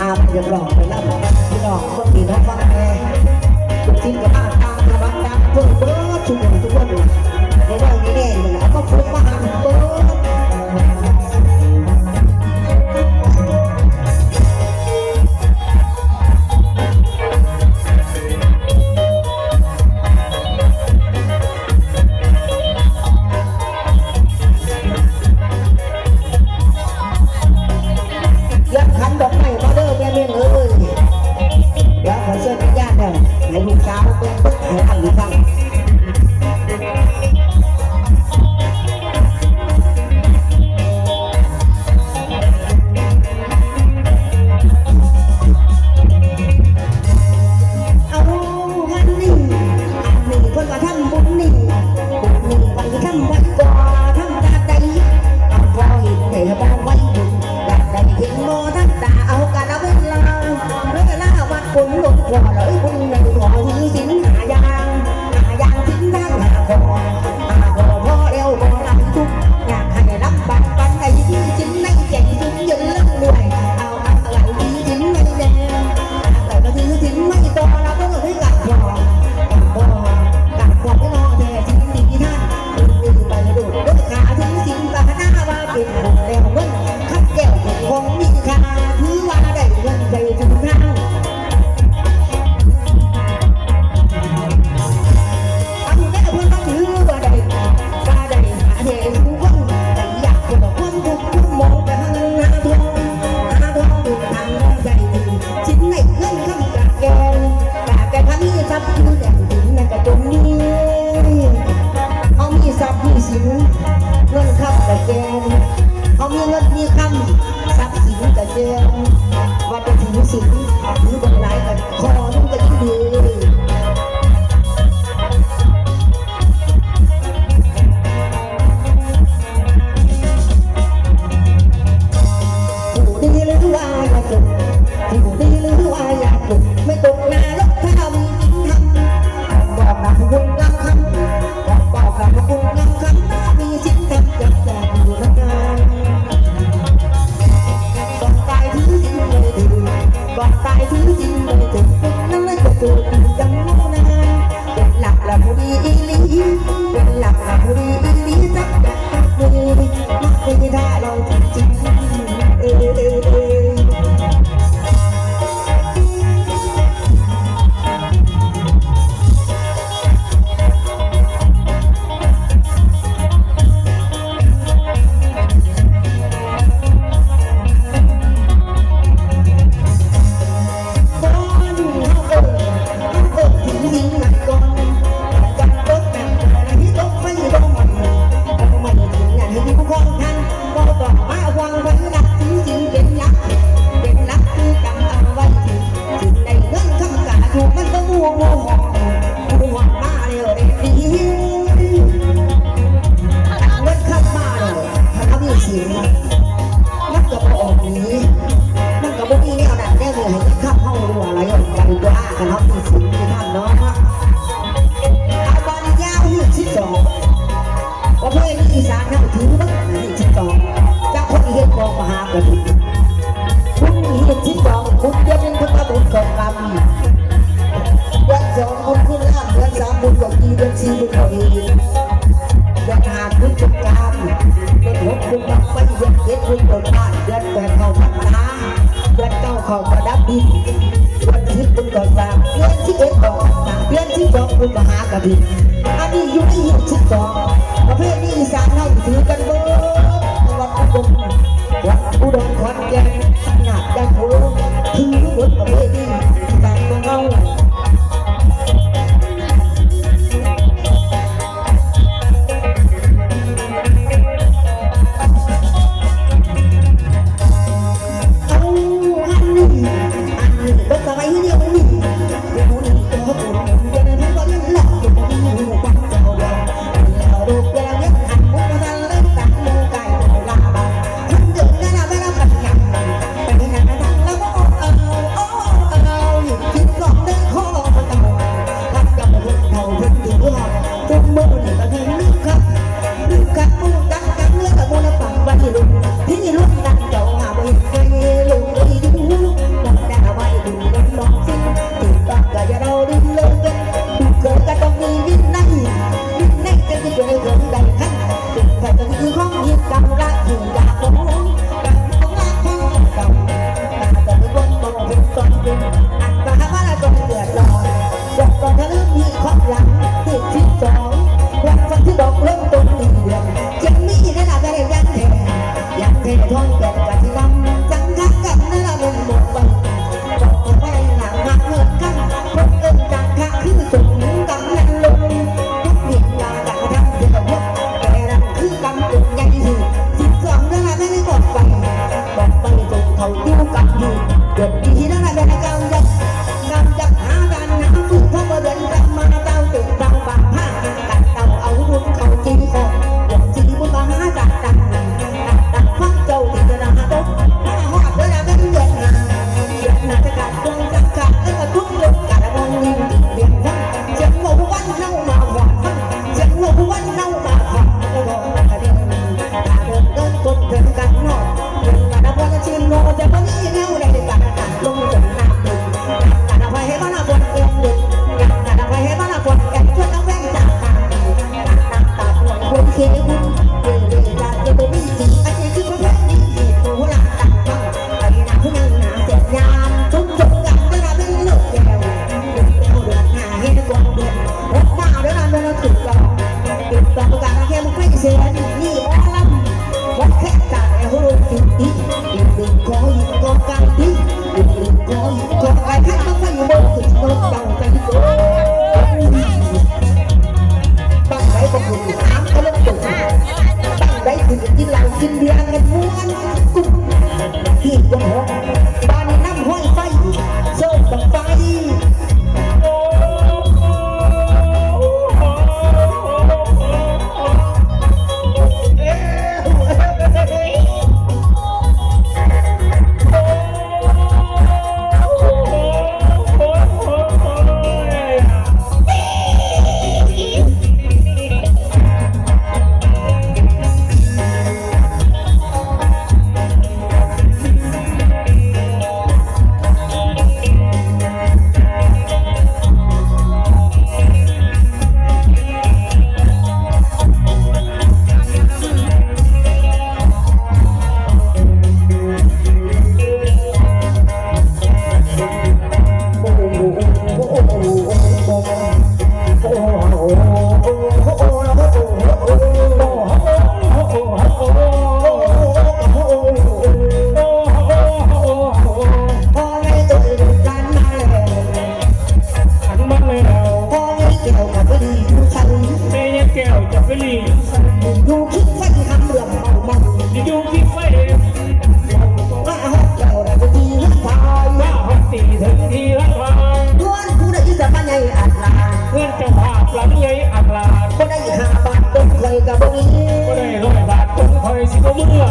อาพยังหลอกไปแล้วพี่น้อกคนมีน้องว่าแม่จิ้มกับอา Oye, ยังหาคุณจักการเป็นหัวคุณรัไม่ยัดเย็กคุณโดนบ้านยัดแต่เขาพันน้ำยัดเจ้าเขาประดับดินวันที่คุณก่อสร้างเลี่ยนที่เอ็นต่อสางเลี่ยนที่สองคุณมหากระดิ่งอันนี้อยู่ที่ยี่สิบสองประเภทนี้อีสานเห้ถือกันบ่ หลังไลยอักลาก็ไหนหาบาทต้นคอยกับุญกนี้ก็ไหนร้อยบาทต้นคอยสิบเมื่อ